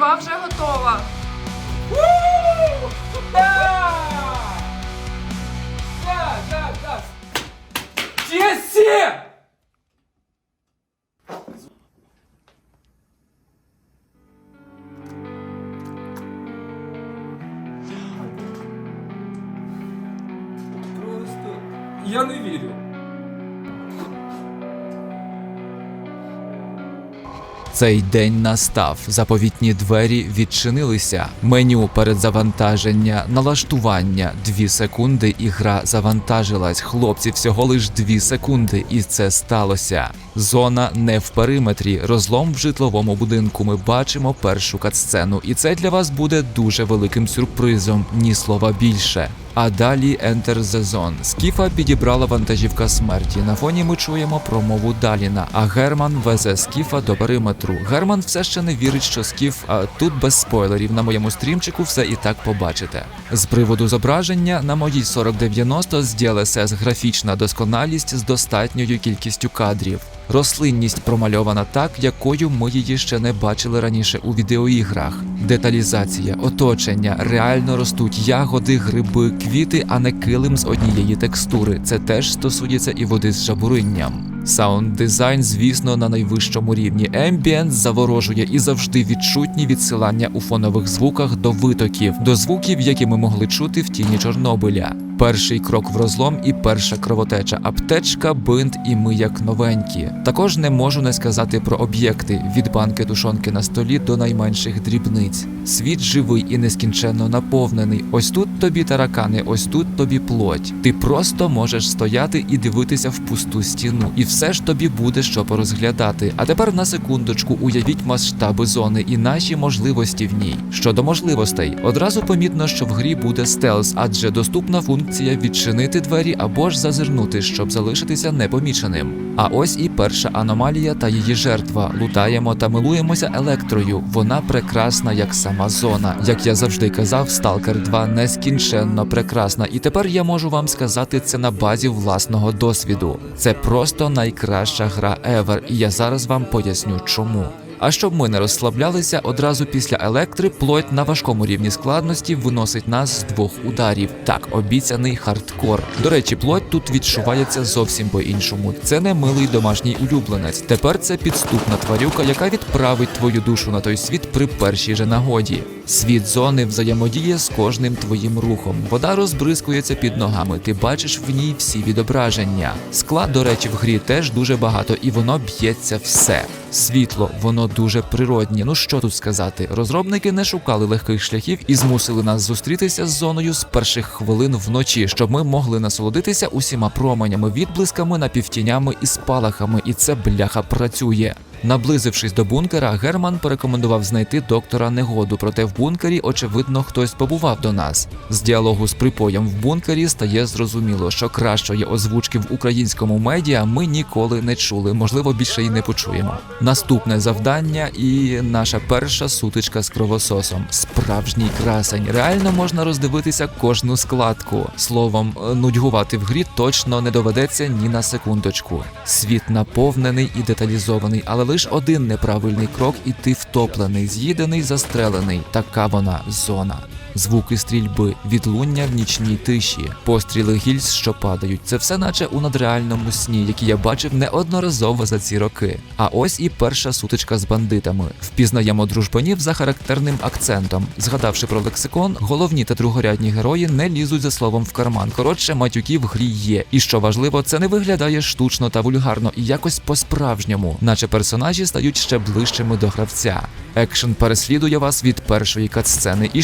Литва вже готова. Єсі! Просто я не вірю. Цей день настав. Заповітні двері відчинилися. Меню передзавантаження, налаштування. Дві секунди, і гра завантажилась. Хлопці, всього лиш дві секунди, і це сталося. Зона не в периметрі. Розлом в житловому будинку. Ми бачимо першу катсцену, і це для вас буде дуже великим сюрпризом. Ні слова більше. А далі Enter the Zone. Скіфа підібрала вантажівка смерті. На фоні ми чуємо промову Даліна. А Герман везе Скіфа до периметру. Герман все ще не вірить, що Скіф. А тут без спойлерів на моєму стрімчику все і так побачите. З приводу зображення на моїй 4090 з DLSS графічна досконалість з достатньою кількістю кадрів. Рослинність промальована так, якою ми її ще не бачили раніше у відеоіграх. Деталізація, оточення, реально ростуть ягоди, гриби, квіти, а не килим з однієї текстури. Це теж стосується і води з жабуринням. Саунд дизайн, звісно, на найвищому рівні. Ембієнт заворожує і завжди відчутні відсилання у фонових звуках до витоків, до звуків, які ми могли чути в тіні Чорнобиля. Перший крок в розлом і перша кровотеча, аптечка, бинт і ми як новенькі. Також не можу не сказати про об'єкти від банки тушонки на столі до найменших дрібниць. Світ живий і нескінченно наповнений. Ось тут тобі таракани, ось тут тобі плоть. Ти просто можеш стояти і дивитися в пусту стіну, і все ж тобі буде що порозглядати. А тепер на секундочку уявіть масштаби зони і наші можливості в ній. Щодо можливостей, одразу помітно, що в грі буде стелс, адже доступна функція відчинити двері або ж зазирнути, щоб залишитися непоміченим. А ось і перша аномалія та її жертва. Лутаємо та милуємося електрою. Вона прекрасна як сама зона. Як я завжди казав, Stalker 2 нескінченно прекрасна, і тепер я можу вам сказати це на базі власного досвіду. Це просто найкраща гра ever, і я зараз вам поясню чому. А щоб ми не розслаблялися, одразу після електри плоть на важкому рівні складності виносить нас з двох ударів. Так, обіцяний хардкор. До речі, плоть тут відчувається зовсім по-іншому. Це не милий домашній улюбленець. Тепер це підступна тварюка, яка відправить твою душу на той світ при першій же нагоді. Світ зони взаємодіє з кожним твоїм рухом. Вода розбризкується під ногами. Ти бачиш в ній всі відображення. Скла, до речі, в грі теж дуже багато, і воно б'ється все. Світло, воно дуже природнє. Ну що тут сказати? Розробники не шукали легких шляхів і змусили нас зустрітися з зоною з перших хвилин вночі, щоб ми могли насолодитися усіма променями, відблисками, напівтінями і спалахами. І це бляха працює. Наблизившись до бункера, Герман порекомендував знайти доктора негоду, проте в бункері, очевидно, хтось побував до нас. З діалогу з припоєм в бункері стає зрозуміло, що кращої озвучки в українському медіа ми ніколи не чули, можливо, більше і не почуємо. Наступне завдання і наша перша сутичка з кровососом. Справжній красень. Реально можна роздивитися кожну складку. Словом, нудьгувати в грі точно не доведеться ні на секундочку. Світ наповнений і деталізований, але лише один неправильний крок, і ти втоплений, з'їдений, застрелений. Така вона зона. Звуки стрільби, відлуння в нічній тиші, постріли гільз, що падають. Це все наче у надреальному сні, який я бачив неодноразово за ці роки. А ось і перша сутичка з бандитами. Впізнаємо дружбанів за характерним акцентом. Згадавши про лексикон, головні та другорядні герої не лізуть за словом в карман. Коротше, матюки в грі є. І що важливо, це не виглядає штучно та вульгарно і якось по-справжньому, наче персонажі стають ще ближчими до гравця. Екшен переслідує вас від першої катсцени, і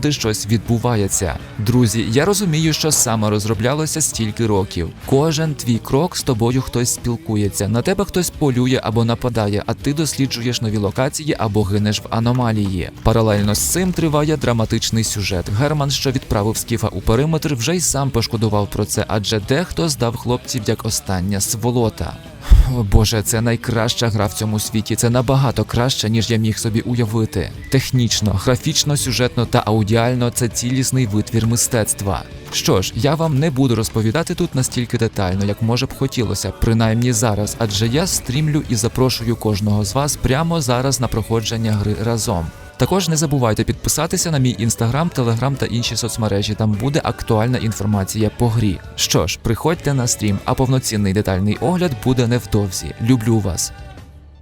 щосекунди щось відбувається. Друзі, я розумію, що саме розроблялося стільки років. Кожен твій крок з тобою хтось спілкується. На тебе хтось полює або нападає, а ти досліджуєш нові локації або гинеш в аномалії. Паралельно з цим триває драматичний сюжет. Герман, що відправив скіфа у периметр, вже й сам пошкодував про це, адже дехто здав хлопців як остання сволота. О Боже, це найкраща гра в цьому світі. Це набагато краще, ніж я міг собі уявити. Технічно, графічно, сюжетно та аудіально це цілісний витвір мистецтва. Що ж, я вам не буду розповідати тут настільки детально, як може б хотілося, принаймні зараз, адже я стрімлю і запрошую кожного з вас прямо зараз на проходження гри разом. Також не забувайте підписатися на мій інстаграм, телеграм та інші соцмережі. Там буде актуальна інформація по грі. Що ж, приходьте на стрім, а повноцінний детальний огляд буде невдовзі. Люблю вас.